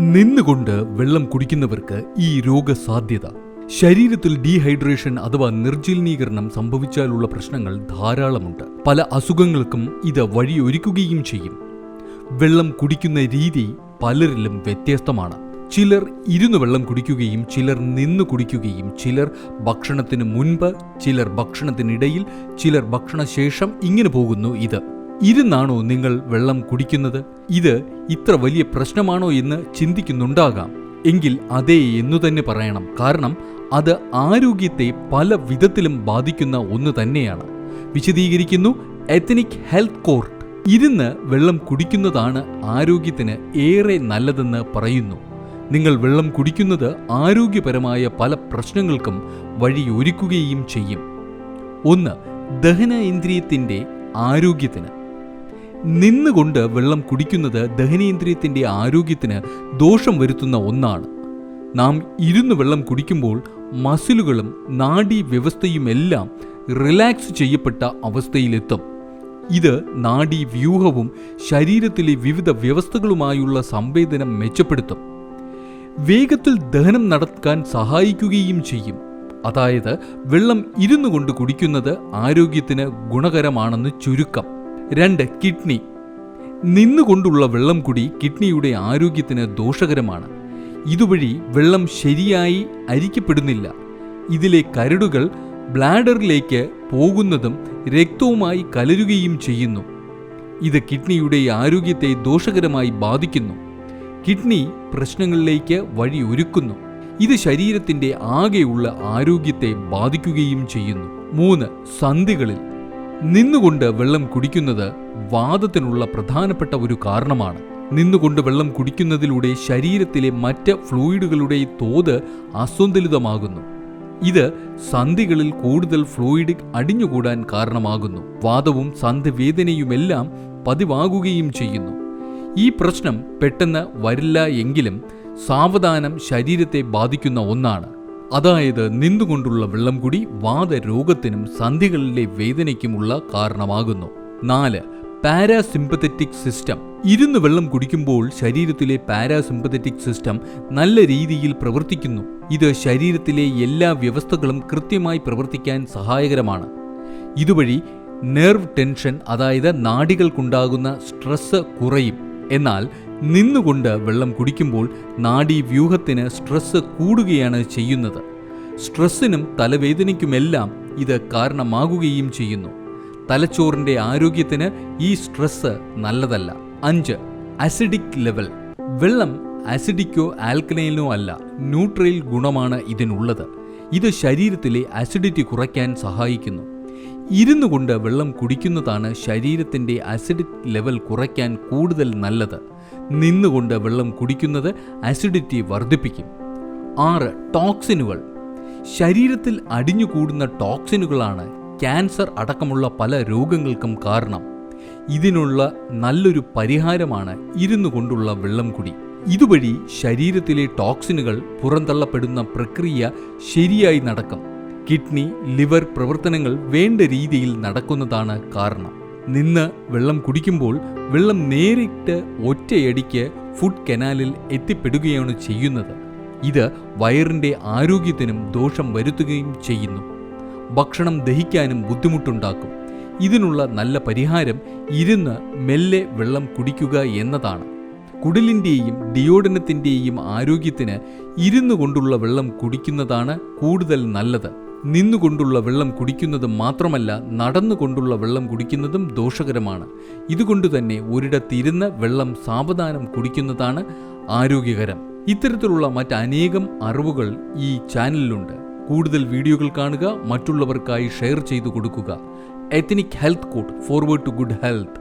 നിന്നുകൊണ്ട് വെള്ളം കുടിക്കുന്നവർക്ക് ഈ രോഗസാധ്യത. ശരീരത്തിൽ ഡീഹൈഡ്രേഷൻ അഥവാ നിർജലീകരണം സംഭവിച്ചാലുള്ള പ്രശ്നങ്ങൾ ധാരാളമുണ്ട്. പല അസുഖങ്ങൾക്കും ഇത് വഴിയൊരുക്കുകയും ചെയ്യും. വെള്ളം കുടിക്കുന്ന രീതി പലരിലും വ്യത്യസ്തമാണ്. ചിലർ ഇരുന്ന് വെള്ളം കുടിക്കുകയും ചിലർ നിന്ന് കുടിക്കുകയും ചിലർ ഭക്ഷണത്തിന് മുൻപ് ചിലർ ഭക്ഷണത്തിനിടയിൽ ചിലർ ഭക്ഷണശേഷം ഇങ്ങനെ പോകുന്നു ഇത്. ഇരുന്നാണോ നിങ്ങൾ വെള്ളം കുടിക്കുന്നത്? ഇത് ഇത്ര വലിയ പ്രശ്നമാണോ എന്ന് ചിന്തിക്കുന്നുണ്ടാകാം. എങ്കിൽ അതേ എന്നു തന്നെ പറയണം. കാരണം അത് ആരോഗ്യത്തെ പല വിധത്തിലും ബാധിക്കുന്ന ഒന്ന് തന്നെയാണ്. വിശദീകരിക്കുന്നു എത്തനിക് ഹെൽത്ത് കോർട്ട് ഇരുന്ന് വെള്ളം കുടിക്കുന്നതാണ് ആരോഗ്യത്തിന് ഏറെ നല്ലതെന്ന് പറയുന്നു. നിങ്ങൾ വെള്ളം കുടിക്കുന്നത് ആരോഗ്യപരമായ പല പ്രശ്നങ്ങൾക്കും വഴിയൊരുക്കുകയും ചെയ്യും. ഒന്ന് ദഹന ഇന്ദ്രിയത്തിന്റെ ആരോഗ്യത്തിന്. നിന്നുകൊണ്ട് വെള്ളം കുടിക്കുന്നത് ദഹനേന്ദ്രിയത്തിന്റെ ആരോഗ്യത്തിന് ദോഷം വരുത്തുന്ന ഒന്നാണ്. നാം ഇരുന്ന് വെള്ളം കുടിക്കുമ്പോൾ മസിലുകളും നാഡീ വ്യവസ്ഥയുമെല്ലാം റിലാക്സ് ചെയ്യപ്പെട്ട അവസ്ഥയിലെത്തും. ഇത് നാഡീ വ്യൂഹവും ശരീരത്തിലെ വിവിധ വ്യവസ്ഥകളുമായുള്ള സംവേദനം മെച്ചപ്പെടുത്തും. വേഗത്തിൽ ദഹനം നടക്കാൻ സഹായിക്കുകയും ചെയ്യും. അതായത് വെള്ളം ഇരുന്നു കൊണ്ട് കുടിക്കുന്നത് ആരോഗ്യത്തിന് ഗുണകരമാണെന്ന് ചുരുക്കം. രണ്ട് കിഡ്നി. നിന്നുകൊണ്ടുള്ള വെള്ളം കുടി കിഡ്നിയുടെ ആരോഗ്യത്തിന് ദോഷകരമാണ്. ഇതുവഴി വെള്ളം ശരിയായി അരിക്കപ്പെടുന്നില്ല. ഇതിലെ കരടുകൾ ബ്ലാഡറിലേക്ക് പോകുന്നതും രക്തവുമായി കലരുകയും ചെയ്യുന്നു. ഇത് കിഡ്നിയുടെ ആരോഗ്യത്തെ ദോഷകരമായി ബാധിക്കുന്നു. കിഡ്നി പ്രശ്നങ്ങളിലേക്ക് വഴിയൊരുക്കുന്നു ഇത് ശരീരത്തിന്റെ ആകെയുള്ള ആരോഗ്യത്തെ ബാധിക്കുകയും ചെയ്യുന്നു. മൂന്ന് സന്ധികളിൽ. നിന്നുകൊണ്ട് വെള്ളം കുടിക്കുന്നത് വാദത്തിനുള്ള പ്രധാനപ്പെട്ട ഒരു കാരണമാണ്. നിന്നുകൊണ്ട് വെള്ളം കുടിക്കുന്നതിലൂടെ ശരീരത്തിലെ മറ്റ് ഫ്ലൂയിഡുകളുടെ തോത് അസന്തുലിതമാകുന്നു. ഇത് സന്ധികളിൽ കൂടുതൽ ഫ്ലൂയിഡ് അടിഞ്ഞുകൂടാൻ കാരണമാകുന്നു. വാദവും സന്ധിവേദനയുമെല്ലാം പതിവാകുകയും ചെയ്യുന്നു. ഈ പ്രശ്നം പെട്ടെന്ന് വരില്ല എങ്കിലും സാവധാനം ശരീരത്തെ ബാധിക്കുന്ന ഒന്നാണ്. അതായത് നിന്നുകൊണ്ടുള്ള വെള്ളം കുടി വാദരോഗത്തിനും സന്ധികളിലെ വേദനയ്ക്കുമുള്ള കാരണമാകുന്നു. നാല് പാരാസിമ്പത്തറ്റിക് സിസ്റ്റം. ഇരുന്ന് വെള്ളം കുടിക്കുമ്പോൾ ശരീരത്തിലെ പാരാസിമ്പത്തറ്റിക് സിസ്റ്റം നല്ല രീതിയിൽ പ്രവർത്തിക്കുന്നു. ഇത് ശരീരത്തിലെ എല്ലാ വ്യവസ്ഥകളും കൃത്യമായി പ്രവർത്തിക്കാൻ സഹായകരമാണ്. ഇതുവഴി നെർവ് ടെൻഷൻ അതായത് നാടികൾക്കുണ്ടാകുന്ന സ്ട്രെസ് കുറയും. എന്നാൽ നിന്നുകൊണ്ട് വെള്ളം കുടിക്കുമ്പോൾ നാഡീവ്യൂഹത്തിന് സ്ട്രെസ് കൂടുകയാണ് ചെയ്യുന്നത്. സ്ട്രെസ്സിനും തലവേദനയ്ക്കുമെല്ലാം ഇത് കാരണമാകുകയും ചെയ്യുന്നു. തലച്ചോറിന്റെ ആരോഗ്യത്തിന് ഈ സ്ട്രെസ് നല്ലതല്ല. അഞ്ച് അസിഡിക് ലെവൽ വെള്ളം അസിഡിക്കോ ആൽക്കലൈനോ അല്ല ന്യൂട്രൽ ഗുണമാണ് ഇതിനുള്ളത്. ഇത് ശരീരത്തിലെ അസിഡിറ്റി കുറയ്ക്കാൻ സഹായിക്കുന്നു. ഇരുന്നു കൊണ്ട് വെള്ളം കുടിക്കുന്നതാണ് ശരീരത്തിന്റെ അസിഡിക് ലെവൽ കുറയ്ക്കാൻ കൂടുതൽ നല്ലത്. നിന്നുകൊണ്ട് വെള്ളം കുടിക്കുന്നത് അസിഡിറ്റി വർദ്ധിപ്പിക്കും. ആറ് ടോക്സിനുകൾ ശരീരത്തിൽ അടിഞ്ഞുകൂടുന്ന ടോക്സിനുകളാണ് ക്യാൻസർ അടക്കമുള്ള പല രോഗങ്ങൾക്കും കാരണം. ഇതിനുള്ള നല്ലൊരു പരിഹാരമാണ് ഇരുന്നു കൊണ്ടുള്ള വെള്ളം കുടി. ഇതുവഴി ശരീരത്തിലെ ടോക്സിനുകൾ പുറന്തള്ളപ്പെടുന്ന പ്രക്രിയ ശരിയായി നടക്കും. കിഡ്നി ലിവർ പ്രവർത്തനങ്ങൾ വേണ്ട രീതിയിൽ നടക്കുന്നതാണ് കാരണം. നിന്ന് വെള്ളം കുടിക്കുമ്പോൾ വെള്ളം നേരിട്ട് ഒറ്റയടിക്ക് ഫുഡ് കനാലിൽ എത്തിപ്പെടുകയാണ് ചെയ്യുന്നത്. ഇത് വയറിന്റെ ആരോഗ്യത്തിനും ദോഷം വരുത്തുകയും ചെയ്യുന്നു. ഭക്ഷണം ദഹിക്കാനും ബുദ്ധിമുട്ടുണ്ടാക്കും. ഇതിനുള്ള നല്ല പരിഹാരം ഇരുന്ന് മെല്ലെ വെള്ളം കുടിക്കുക എന്നതാണ്. കുടിലിന്റെയും ഡിയോഡനത്തിന്റെയും ആരോഗ്യത്തിന് ഇരുന്നു കൊണ്ടുള്ള വെള്ളം കുടിക്കുന്നതാണ് കൂടുതൽ നല്ലത്. നിന്നുകൊണ്ടുള്ള വെള്ളം കുടിക്കുന്നത് മാത്രമല്ല നടന്നുകൊണ്ടുള്ള വെള്ളം കുടിക്കുന്നതും ദോഷകരമാണ്. ഇതുകൊണ്ട് തന്നെ ഒരിടത്തിരുന്ന് വെള്ളം സാവധാനം കുടിക്കുന്നതാണ് ആരോഗ്യകരം. ഇത്തരത്തിലുള്ള മറ്റനേകം അറിവുകൾ ഈ ചാനലിലുണ്ട്. കൂടുതൽ വീഡിയോകൾ കാണുക മറ്റുള്ളവർക്കായി ഷെയർ ചെയ്തു കൊടുക്കുക. Ethnic health code forward to good health.